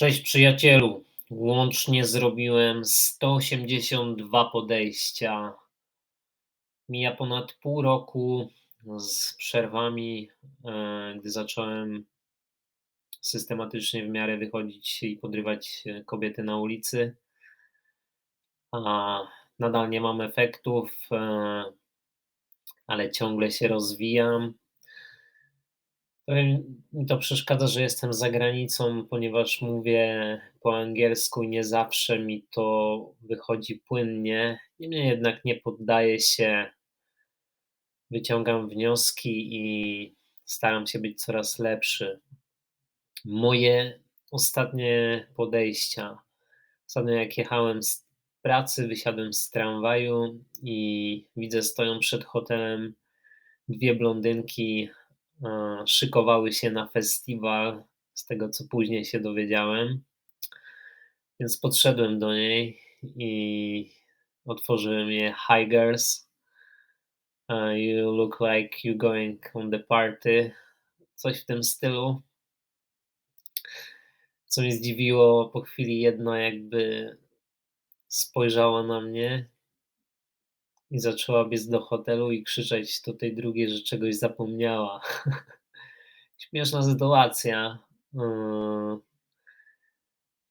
Cześć przyjacielu. Łącznie zrobiłem 182 podejścia. Mija ponad pół roku z przerwami, e, gdy zacząłem systematycznie w miarę wychodzić i podrywać kobiety na ulicy. A nadal nie mam efektów, e, ale ciągle się rozwijam. Mi to przeszkadza, że jestem za granicą, ponieważ mówię po angielsku i nie zawsze mi to wychodzi płynnie. Niemniej jednak nie poddaję się, wyciągam wnioski i staram się być coraz lepszy. Moje ostatnie podejścia. Ostatnio jak jechałem z pracy, wysiadłem z tramwaju i widzę stoją przed hotelem dwie blondynki szykowały się na festiwal, z tego co później się dowiedziałem. Więc podszedłem do niej i otworzyłem je Hi girls, uh, you look like you going on the party, coś w tym stylu. Co mnie zdziwiło, po chwili jedna jakby spojrzała na mnie i zaczęła biec do hotelu i krzyczeć do tej drugiej, że czegoś zapomniała. Śmieszna sytuacja. Yy.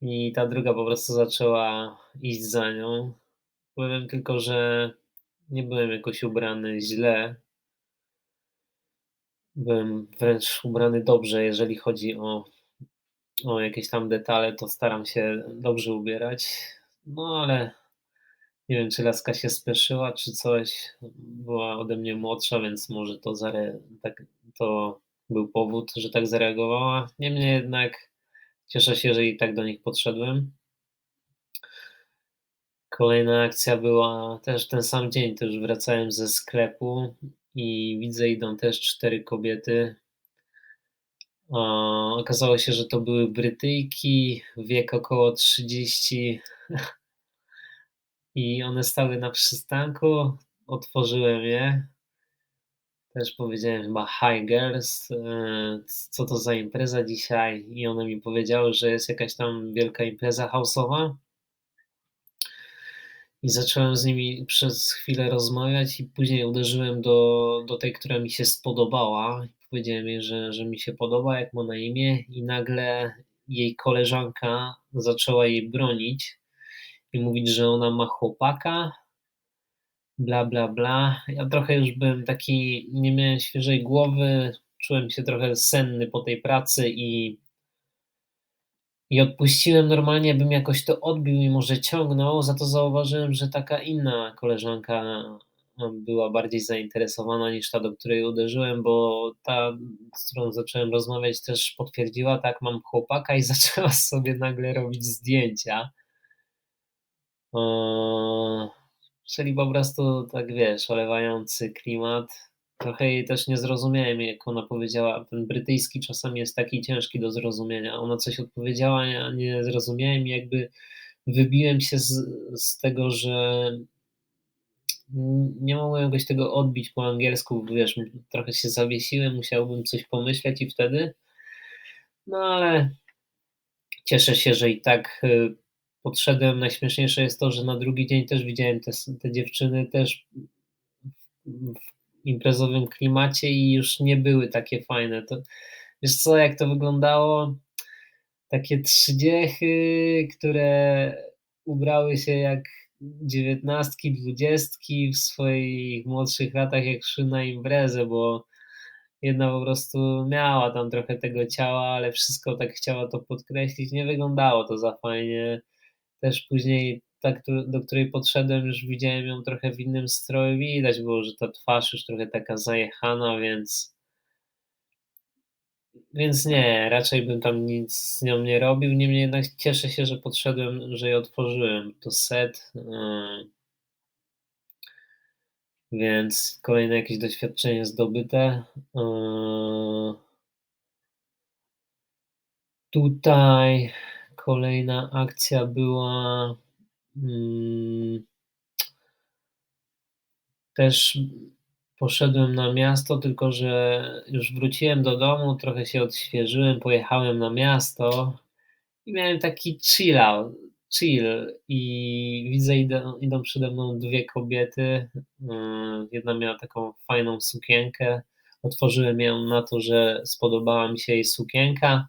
I ta druga po prostu zaczęła iść za nią. Powiem tylko, że nie byłem jakoś ubrany źle. Byłem wręcz ubrany dobrze, jeżeli chodzi o, o jakieś tam detale, to staram się dobrze ubierać. No ale nie wiem, czy laska się spieszyła, czy coś. Była ode mnie młodsza, więc może to, zare... tak, to był powód, że tak zareagowała. Niemniej jednak cieszę się, że i tak do nich podszedłem. Kolejna akcja była też ten sam dzień, to już wracałem ze sklepu i widzę, idą też cztery kobiety. Okazało się, że to były Brytyjki, wiek około 30 i one stały na przystanku, otworzyłem je. Też powiedziałem chyba Hi Girls, e, co to za impreza dzisiaj i one mi powiedziały, że jest jakaś tam wielka impreza houseowa. I zacząłem z nimi przez chwilę rozmawiać i później uderzyłem do, do tej, która mi się spodobała. Powiedziałem jej, że, że mi się podoba, jak ma na imię i nagle jej koleżanka zaczęła jej bronić i mówić, że ona ma chłopaka, bla, bla, bla. Ja trochę już byłem taki, nie miałem świeżej głowy, czułem się trochę senny po tej pracy i, i odpuściłem normalnie, bym jakoś to odbił i może ciągnął, za to zauważyłem, że taka inna koleżanka była bardziej zainteresowana niż ta, do której uderzyłem, bo ta, z którą zacząłem rozmawiać, też potwierdziła, tak, mam chłopaka i zaczęła sobie nagle robić zdjęcia. Eee, czyli po prostu tak wiesz, olewający klimat. Trochę jej też nie zrozumiałem, jak ona powiedziała. Ten brytyjski czasami jest taki ciężki do zrozumienia. Ona coś odpowiedziała, ja nie zrozumiałem i jakby wybiłem się z, z tego, że nie mogłem jakoś tego odbić po angielsku, wiesz, trochę się zawiesiłem, musiałbym coś pomyśleć i wtedy. No ale cieszę się, że i tak y, podszedłem, najśmieszniejsze jest to, że na drugi dzień też widziałem te, te dziewczyny też w imprezowym klimacie i już nie były takie fajne. To, wiesz co, jak to wyglądało? Takie trzydziechy, które ubrały się jak dziewiętnastki, dwudziestki w swoich młodszych latach, jak szły na imprezę, bo jedna po prostu miała tam trochę tego ciała, ale wszystko tak chciała to podkreślić. Nie wyglądało to za fajnie też później ta, do której podszedłem, już widziałem ją trochę w innym stroju. Widać było, że ta twarz już trochę taka zajechana, więc. Więc nie, raczej bym tam nic z nią nie robił. Niemniej jednak cieszę się, że podszedłem, że je otworzyłem. To set. Yy. Więc kolejne jakieś doświadczenie zdobyte. Yy. Tutaj Kolejna akcja była mm, też poszedłem na miasto, tylko że już wróciłem do domu, trochę się odświeżyłem, pojechałem na miasto I miałem taki chill chill i widzę idą idą przede mną 2 kobiety, yy, jedna miała taką fajną sukienkę, otworzyłem ją na to, że spodobała mi się jej sukienka,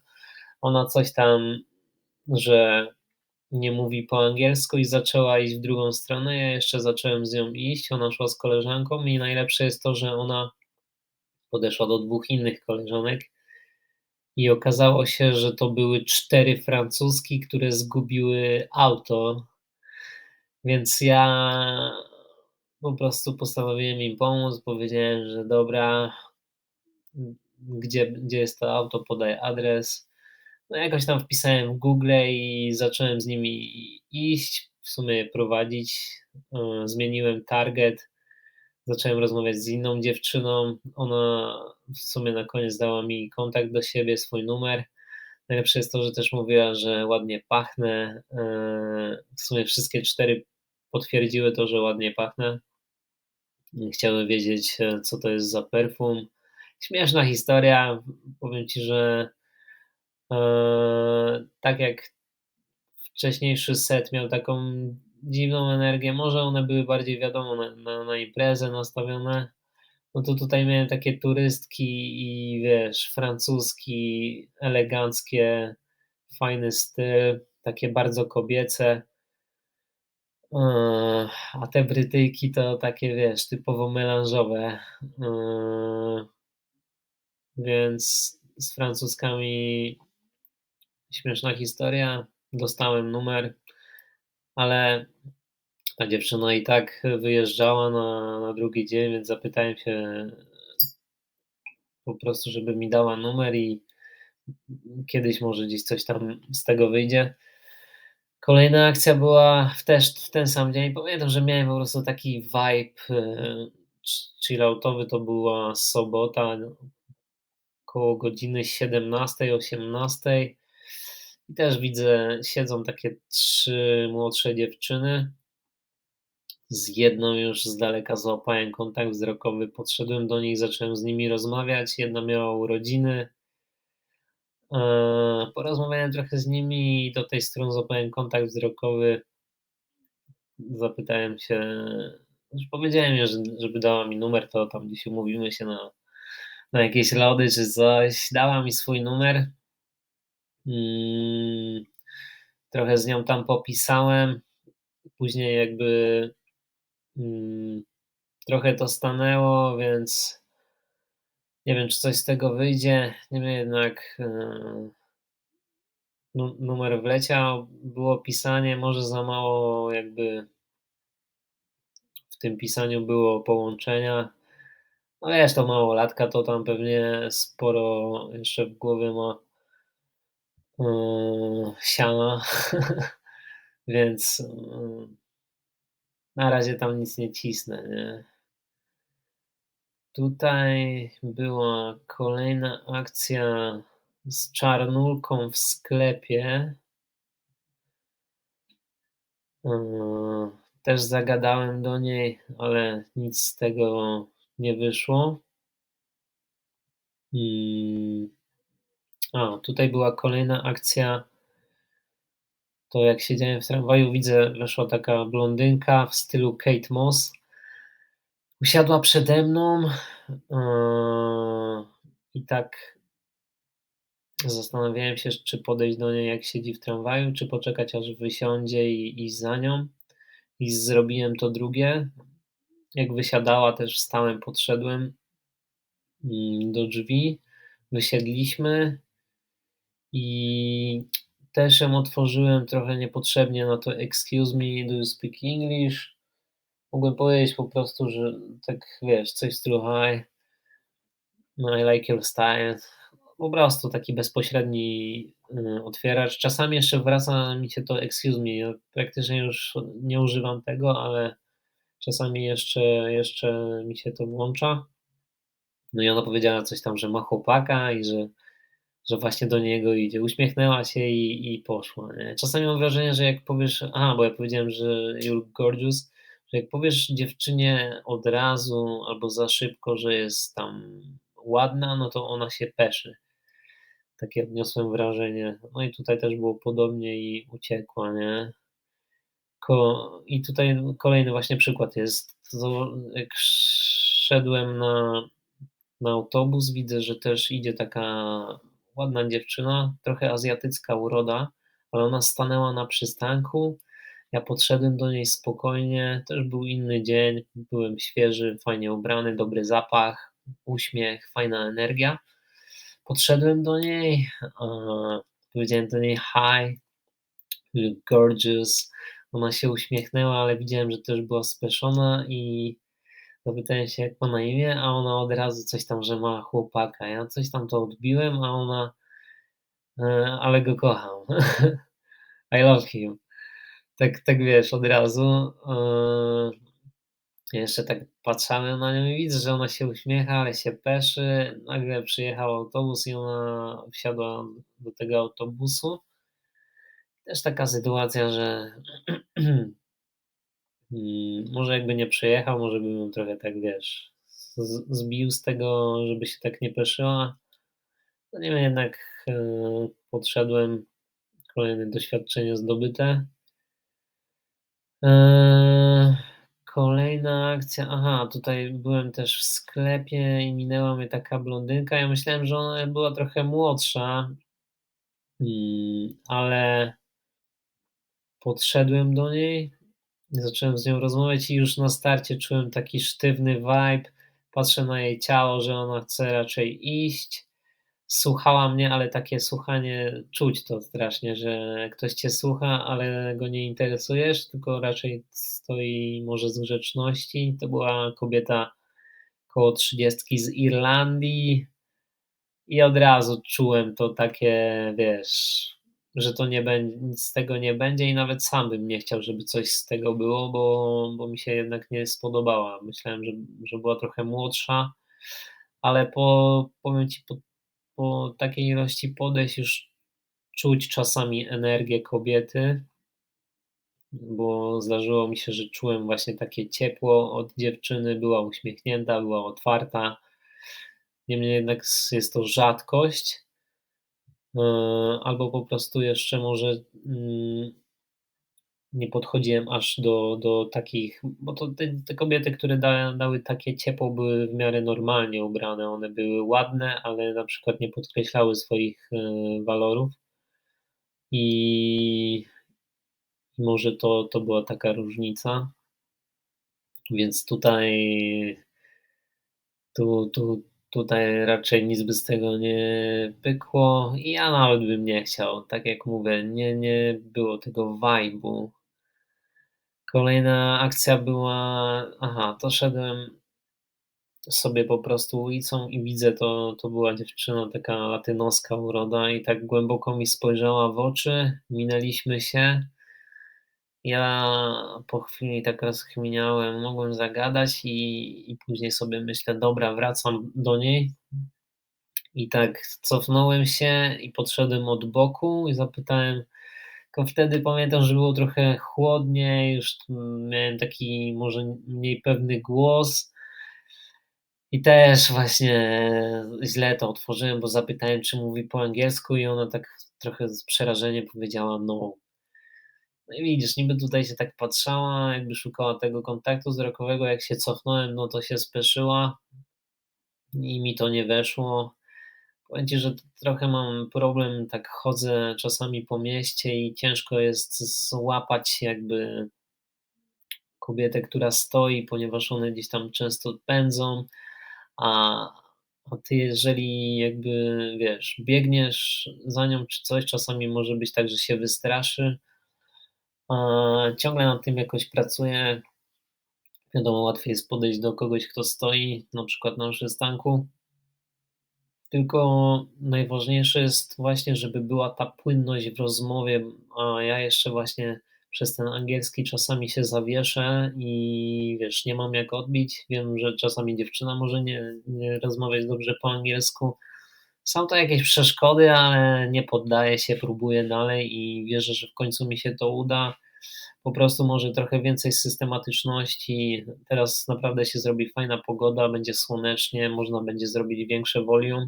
ona coś tam, że nie mówi po angielsku i zaczęła iść w drugą stronę, ja jeszcze zacząłem z nią iść, ona szła z koleżanką i najlepsze jest to, że ona podeszła do 2 innych koleżanek i okazało się, że to były 4 Francuzki, które zgubiły auto. Więc ja po prostu postanowiłem im pomóc, powiedziałem, że dobra, gdzie gdzie jest to auto, podaj adres. No jakoś tam wpisałem w Google i zacząłem z nimi iść, w sumie prowadzić. Yy, zmieniłem target, zacząłem rozmawiać z inną dziewczyną. Ona w sumie na koniec dała mi kontakt do siebie, swój numer. Najlepsze jest to, że też mówiła, że ładnie pachnę. Yy, w sumie wszystkie 4 potwierdziły to, że ładnie pachnę. Chciały wiedzieć, co to jest za perfum. Śmieszna historia. Powiem ci, że tak jak wcześniejszy set miał taką dziwną energię, może one były bardziej, wiadomo, na na na imprezę nastawione, no to tutaj miałem takie turystki i wiesz, francuski, eleganckie, fajny styl, takie bardzo kobiece. Yy, a te Brytyjki to takie, wiesz, typowo melanżowe. Yy, więc z Francuskami śmieszna historia. Dostałem numer, ale ta dziewczyna i tak wyjeżdżała na na drugi dzień, więc zapytałem się po prostu, żeby mi dała numer i kiedyś może gdzieś coś tam z tego wyjdzie. Kolejna akcja była w też w ten sam dzień. Pamiętam, że miałem po prostu taki vibe, yy, chilloutowy, to była sobota, koło godziny 17:00, 18:00 i też widzę, siedzą takie 3 młodsze dziewczyny. Z jedną już z daleka złapałem kontakt wzrokowy, podszedłem do nich, zacząłem z nimi rozmawiać. Jedna miała urodziny. Yy, porozmawiałem trochę z nimi i do tej strony złapałem kontakt wzrokowy. Zapytałem się już powiedziałem jej, że żeby dała mi numer, to tam gdzieś umówimy się na na jakieś lody czy coś. Dała mi swój numer. Yy, trochę z nią tam popisałem. Później jakby Mm, trochę to stanęło, więc nie wiem, czy coś z tego wyjdzie. Niemniej jednak nu numer wleciał, było pisanie, może za mało jakby w tym pisaniu było połączenia. No wiesz, to małolatka, to tam pewnie sporo jeszcze w głowie ma siana, więc yy na razie tam nic nie cisnę, nie? Tutaj była kolejna akcja z czarnulką w sklepie. Yy, też zagadałem do niej, ale nic z tego nie wyszło. Yy. A, tutaj była kolejna akcja to jak siedziałem w tramwaju, widzę, weszła taka blondynka w stylu Kate Moss. Usiadła przede mną, yy, i tak zastanawiałem się, czy podejść do niej, jak siedzi w tramwaju, czy poczekać, aż wysiądzie i iść za nią. I zrobiłem to drugie. Jak wysiadała, też wstałem, podszedłem mm, do drzwi, wysiedliśmy i też ją otworzyłem trochę niepotrzebnie na to "Excuse me, do you speak English?" Mogłem powiedzieć po prostu, że tak wiesz, coś w stylu "Hi, no I like your style". Po prostu taki bezpośredni, yy, otwieracz. Czasami jeszcze wraca mi się to "Excuse me", ja praktycznie już nie używam tego, ale czasami jeszcze jeszcze mi się to włącza. No i ona powiedziała coś tam, że ma chłopaka i że że właśnie do niego idzie. Uśmiechnęła się i i poszła, nie? Czasami mam wrażenie, że jak powiesz aha, bo ja powiedziałem, że "You look gorgeous", że jak powiesz dziewczynie od razu albo za szybko, że jest tam ładna, no to ona się peszy. Takie odniosłem wrażenie. No i tutaj też było podobnie i uciekła, nie? Ko i tutaj kolejny właśnie przykład jest, to jak szedłem na na autobus, widzę, że też idzie taka ładna dziewczyna, trochę azjatycka uroda, ale ona stanęła na przystanku. Ja podszedłem do niej spokojnie, też był inny dzień, byłem świeży, fajnie ubrany, dobry zapach, uśmiech, fajna energia. Podszedłem do niej, powiedziałem do niej hi, gorgeous. Ona się uśmiechnęła, ale widziałem, że też była speszona i zapytałem się, jak ma na imię, a ona od razu coś tam, że ma chłopaka. Ja coś tam to odbiłem, a ona, e, ale go kocham. I love him. Tak, tak wiesz, od razu. E, jeszcze tak patrzałem na nią i widzę, że ona się uśmiecha, ale się peszy. Nagle przyjechał autobus i ona wsiadła do tego autobusu. Też taka sytuacja, że może jakby nie przyjechał, może bym ją trochę tak, wiesz, zbił z tego, żeby się tak nie peszyła. No nie wiem, jednak e, podszedłem, kolejne doświadczenie zdobyte. E, kolejna akcja. Aha, tutaj byłem też w sklepie i minęła mnie taka blondynka. Ja myślałem, że ona była trochę młodsza, mm, ale podszedłem do niej, zacząłem z nią rozmawiać i już na starcie czułem taki sztywny vibe. Patrzę na jej ciało, że ona chce raczej iść. Słuchała mnie, ale takie słuchanie, czuć to strasznie, że ktoś cię słucha, ale go nie interesujesz, tylko raczej stoi może z grzeczności. To była kobieta koło trzydziestki z Irlandii i od razu czułem to takie, wiesz, że to nie będzie, nic z tego nie będzie i nawet sam bym nie chciał, żeby coś z tego było, bo, bo mi się jednak nie spodobała. Myślałem, że, że była trochę młodsza, ale po, powiem Ci, po, po takiej ilości podejść już czuć czasami energię kobiety, bo zdarzyło mi się, że czułem właśnie takie ciepło od dziewczyny, była uśmiechnięta, była otwarta. Niemniej jednak jest to rzadkość, albo po prostu jeszcze może mm, nie podchodziłem aż do, do takich, bo to te, te kobiety, które da, dały takie ciepło, były w miarę normalnie ubrane. One były ładne, ale na przykład nie podkreślały swoich e, walorów. I może to, to była taka różnica. Więc tutaj, tu, tu, tutaj raczej nic by z tego nie pykło. I ja nawet bym nie chciał. Tak jak mówię, nie, nie było tego vibe'u Kolejna akcja była aha, to szedłem sobie po prostu ulicą i widzę, to to była dziewczyna taka latynoska uroda i tak głęboko mi spojrzała w oczy, minęliśmy się. Ja po chwili tak rozkminiałem, mogłem zagadać i i później sobie myślę: „Dobra, wracam do niej”. I tak cofnąłem się i podszedłem od boku i zapytałem tylko wtedy pamiętam, że było trochę chłodniej, już miałem taki może mniej pewny głos. I też właśnie źle to otworzyłem, bo zapytałem, czy mówi po angielsku, i ona tak trochę z przerażeniem powiedziała no. No i widzisz, niby tutaj się tak patrzała, jakby szukała tego kontaktu wzrokowego, jak się cofnąłem, no to się speszyła i mi to nie weszło. Powiem Ci, że trochę mam problem, tak chodzę czasami po mieście i ciężko jest złapać jakby kobietę, która stoi, ponieważ one gdzieś tam często pędzą, a, a ty jeżeli jakby, wiesz, biegniesz za nią czy coś, czasami może być tak, że się wystraszy. A ciągle nad tym jakoś pracuję. Wiadomo, łatwiej jest podejść do kogoś, kto stoi, na przykład na przystanku, tylko najważniejsze jest właśnie, żeby była ta płynność w rozmowie, a ja jeszcze właśnie przez ten angielski czasami się zawieszę i wiesz, nie mam jak odbić. Wiem, że czasami dziewczyna może nie, nie rozmawiać dobrze po angielsku. Są to jakieś przeszkody, ale nie poddaję się, próbuję dalej i wierzę, że w końcu mi się to uda. Po prostu może trochę więcej systematyczności. Teraz naprawdę się zrobi fajna pogoda, będzie słonecznie, można będzie zrobić większe volume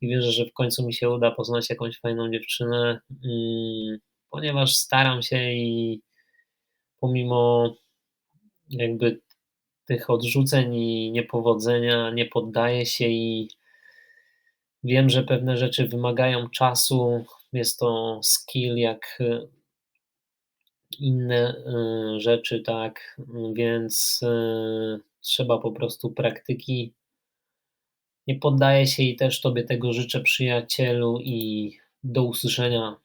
i wierzę, że w końcu mi się uda poznać jakąś fajną dziewczynę, mm, ponieważ staram się i pomimo jakby tych odrzuceń i niepowodzenia nie poddaję się i wiem, że pewne rzeczy wymagają czasu. Jest to skill jak inne y, rzeczy, tak, więc y, trzeba po prostu praktyki. Nie poddaję się i też Tobie tego życzę, przyjacielu, i do usłyszenia.